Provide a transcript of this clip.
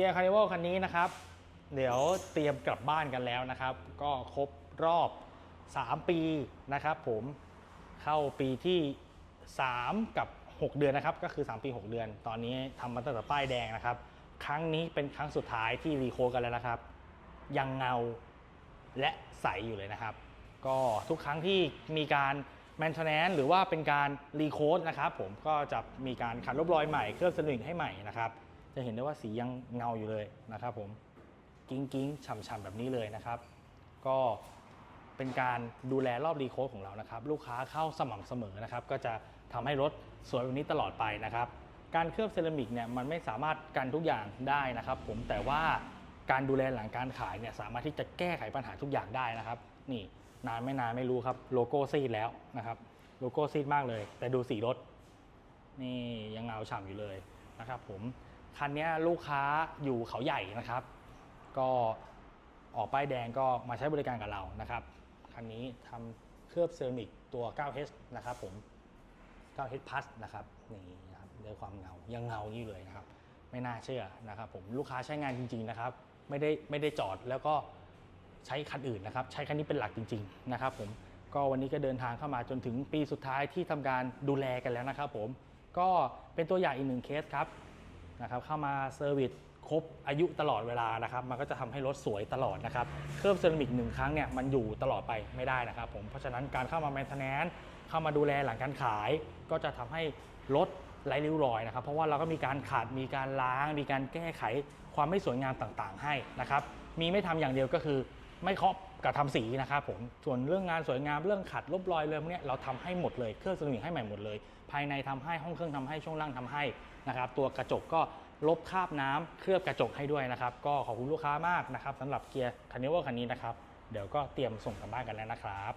กียร์คาร์นิวัลคันนี้นะครับ เดี๋ยวเตรียมกลับบ้านกันแล้วนะครับ ก็ครบรอบ 3 ปีนะครับ ผมเข้าปีที่ 3 กับ 6 เดือนนะครับ ก็คือ 3 ปี 6 เดือน ตอนนี้ทำมาตั้งแต่ป้ายแดงนะครับ ครั้งนี้เป็นครั้งสุดท้ายที่รีโคกันแล้วนะครับ ยังเงาและใสอยู่เลยนะครับ ก็ทุกครั้งที่มีการแมนเทนแนนหรือว่าเป็นการรีโคดนะครับผมก็จะมีการขัดลบรอยใหม่เคลือบสลิงให้ใหม่นะครับ จะเห็นได้ว่าสียังเงาอยู่เลยนะครับผมกิ้งกิ้งฉ่ำๆแบบนี้เลยนะครับ ก็เป็นการดูแลรอบรีโคดของเรานะครับ ลูกค้าเข้าสม่ำเสมอนะครับ ก็จะทำให้รถสวยแบบนี้ตลอดไปนะครับ การเคลือบเซรามิกเนี่ยมันไม่สามารถกันทุกอย่างได้นะครับ ผมแต่ว่าการดูแลหลังการขายเนี่ยสามารถที่จะแก้ไขปัญหาทุกอย่างได้นะครับ นี่นานไม่นานไม่รู้ครับโลโก้ซีดแล้วนะครับ โลโก้ซีดมากเลย แต่ดูสีรถ นี่ยังเงาฉ่ำอยู่เลยนะครับ ผม คันนี้ลูกค้าอยู่เขาใหญ่นะครับ ก็ออกป้ายแดงก็มาใช้บริการกับเรานะครับ คันนี้ทำเคลือบเซรามิกตัว 9H นะครับผม 9H Plus นะครับนี่นะครับด้วยความเงายังเงาอยู่เลยนะครับ ไม่น่าเชื่อนะครับผมลูกค้าใช้งานจริง ๆนะครับ ไม่ได้ไม่ได้จอดแล้วก็ใช้คันอื่นนะครับ ใช้คันนี้เป็นหลักจริง ๆ นะครับ ผมก็วันนี้ก็เดินทางเข้ามาจนถึงปีสุดท้ายที่ทำการดูแลกันแล้วนะครับ ผมก็เป็นตัวอย่างอีกหนึ่งเคสครับ นะครับเข้ามาเซอร์วิสครบอายุตลอดเวลานะครับ มันก็จะทำให้รถสวยตลอดนะครับ เคลือบเซรามิกหนึ่งครั้งเนี่ยมันอยู่ตลอดไปไม่ได้นะครับผมเพราะฉะนั้นการเข้ามาแมนเทนแนนเข้ามาดูแลหลังการขาย ก็จะทำให้รถไร้ริ้วรอยนะครับ เพราะว่าเราก็มีการขาดมีการล้าง มีการแก้ไขความไม่สวยงามต่างๆ ให้นะครับ มีไม่ทำอย่างเดียวก็คือไม่เคาะ กับทำสีนะครับผม ส่วนเรื่องงานสวยงามเรื่องขัดลบรอยเรื่องเนี้ยเราทำให้หมดเลย เครื่องสนิมให้ใหม่หมดเลย ภายในทำให้ห้องเครื่องทำให้ช่วงล่างทำให้นะครับ ตัวกระจกก็ลบคราบน้ำเคลือบกระจกให้ด้วยนะครับ ก็ขอบคุณลูกค้ามากนะครับสำหรับเกียร์คันนี้ว่าคันนี้นะครับ เดี๋ยวก็เตรียมส่งกลับบ้านกันแล้วนะครับ